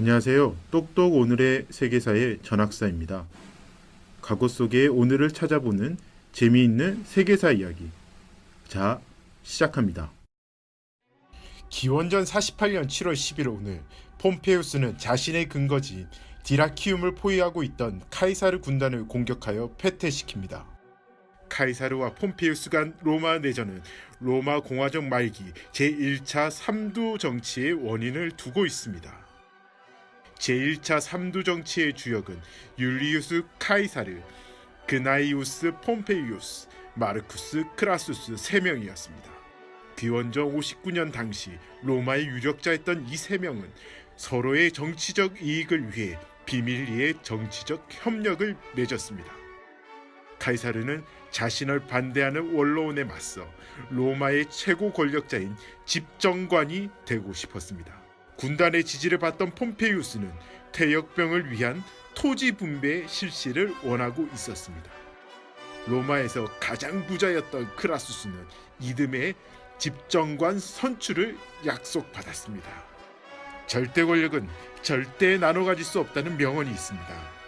안녕하세요. 똑똑 오늘의 세계사의 전학사입니다. 과거 속의 오늘을 찾아보는 재미있는 세계사 이야기. 자, 시작합니다. 기원전 48년 7월 11일 오늘 폼페우스는 자신의 근거지인 디라키움을 포위하고 있던 카이사르 군단을 공격하여 패퇴시킵니다. 카이사르와 폼페우스 간 로마 내전은 로마 공화정 말기 제1차 삼두 정치의 원인을 두고 있습니다. 제1차 삼두 정치의 주역은 율리우스 카이사르, 그나이우스 폼페이우스, 마르쿠스 크라수스 3명이었습니다. 기원전 59년 당시 로마의 유력자였던 이세 명은 서로의 정치적 이익을 위해 비밀리에 정치적 협력을 맺었습니다. 카이사르는 자신을 반대하는 원로원에 맞서 로마의 최고 권력자인 집정관이 되고 싶었습니다. 군단의 지지를 받던 폼페이우스는 퇴역병을 위한 토지 분배 실시를 원하고 있었습니다. 로마에서 가장 부자였던 크라수스는 이듬해 집정관 선출을 약속받았습니다. 절대 권력은 절대 나눠 가질 수 없다는 명언이 있습니다.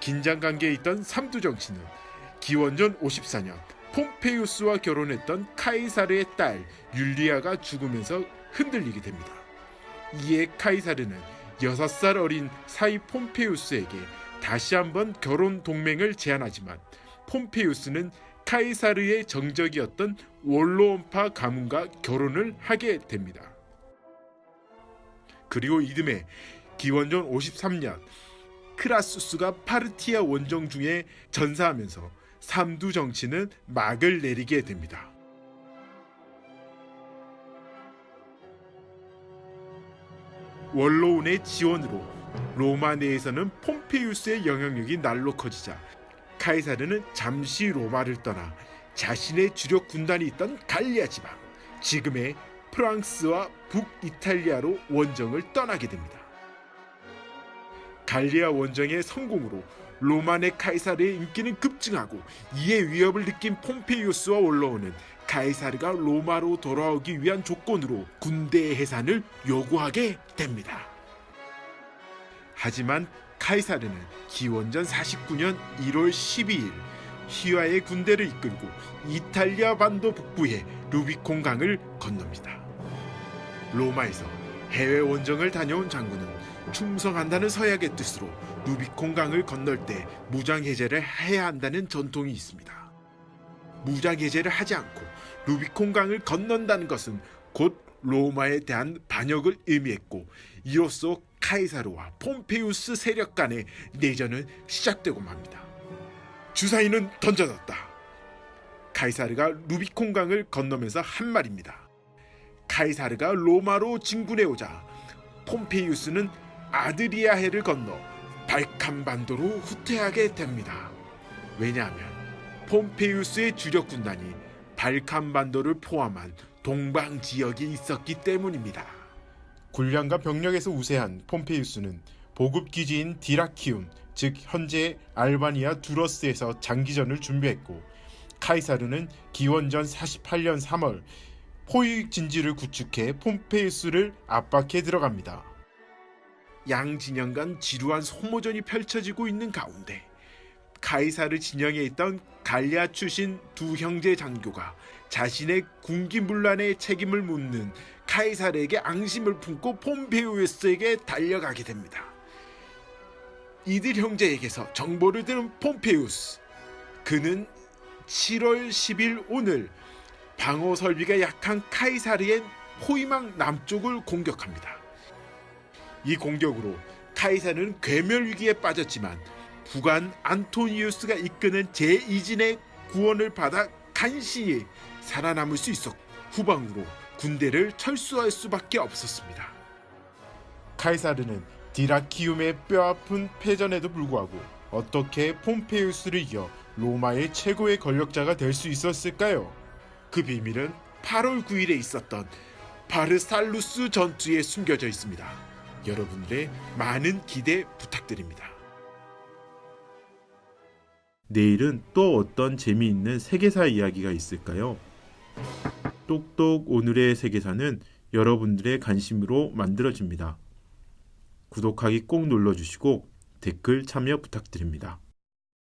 긴장 관계에 있던 삼두 정치는 기원전 54년 폼페이우스와 결혼했던 카이사르의 딸 율리아가 죽으면서 흔들리게 됩니다. 이에 카이사르는 6살 어린 사이 폼페이우스에게 다시 한번 결혼 동맹을 제안하지만 폼페이우스는 카이사르의 정적이었던 원로원파 가문과 결혼을 하게 됩니다. 그리고 이듬해 기원전 53년 크라수스가 파르티아 원정 중에 전사하면서 삼두 정치는 막을 내리게 됩니다. 원로운의 지원으로 로마 내에서는 폼페이우스의 영향력이 날로 커지자 카이사르는 잠시 로마를 떠나 자신의 주력 군단이 있던 갈리아 지방, 지금의 프랑스와 북이탈리아로 원정을 떠나게 됩니다. 갈리아 원정의 성공으로 로마 내 카이사르의 인기는 급증하고 이에 위협을 느낀 폼페이우스와 올라오는 카이사르가 로마로 돌아오기 위한 조건으로 군대 해산을 요구하게 됩니다. 하지만 카이사르는 기원전 49년 1월 12일 휘하의 군대를 이끌고 이탈리아 반도 북부의 루비콘 강을 건넙니다. 로마에서 해외 원정을 다녀온 장군은 충성한다는 서약의 뜻으로 루비콘 강을 건널 때 무장 해제를 해야 한다는 전통이 있습니다. 무장 해제를 하지 않고 루비콘 강을 건넌다는 것은 곧 로마에 대한 반역을 의미했고 이로써 카이사르와 폼페우스 세력 간의 내전은 시작되고 맙니다. 주사위는 던져졌다. 카이사르가 루비콘 강을 건너면서 한 말입니다. 카이사르가 로마로 진군해 오자 폼페이우스는 아드리아해를 건너 발칸 반도로 후퇴하게 됩니다. 왜냐하면 폼페이우스의 주력 군단이 발칸 반도를 포함한 동방 지역에 있었기 때문입니다. 군량과 병력에서 우세한 폼페이우스는 보급 기지인 디라키움, 즉 현재 알바니아 두러스에서 장기전을 준비했고 카이사르는 기원전 48년 3월 포위 진지를 구축해 폼페이우스를 압박해 들어갑니다. 양 진영 간 지루한 소모전이 펼쳐지고 있는 가운데 카이사르 진영에 있던 갈리아 출신 두 형제 장교가 자신의 군기문란의 책임을 묻는 카이사르에게 앙심을 품고 폼페이우스에게 달려가게 됩니다. 이들 형제에게서 정보를 들은 폼페이우스 그는 7월 10일 오늘 방어 설비가 약한 카이사르의 호위망 남쪽을 공격합니다. 이 공격으로 카이사르는 괴멸 위기에 빠졌지만 부관 안토니우스가 이끄는 제2진의 구원을 받아 간신히 살아남을 수 있었고 후방으로 군대를 철수할 수밖에 없었습니다. 카이사르는 디라키움의 뼈아픈 패전에도 불구하고 어떻게 폼페이우스를 이겨 로마의 최고의 권력자가 될 수 있었을까요? 그 비밀은 8월 9일에 있었던 바르살루스 전투에 숨겨져 있습니다. 여러분들의 많은 기대 부탁드립니다. 내일은 또 어떤 재미있는 세계사 이야기가 있을까요? 똑똑 오늘의 세계사는 여러분들의 관심으로 만들어집니다. 구독하기 꼭 눌러주시고 댓글 참여 부탁드립니다.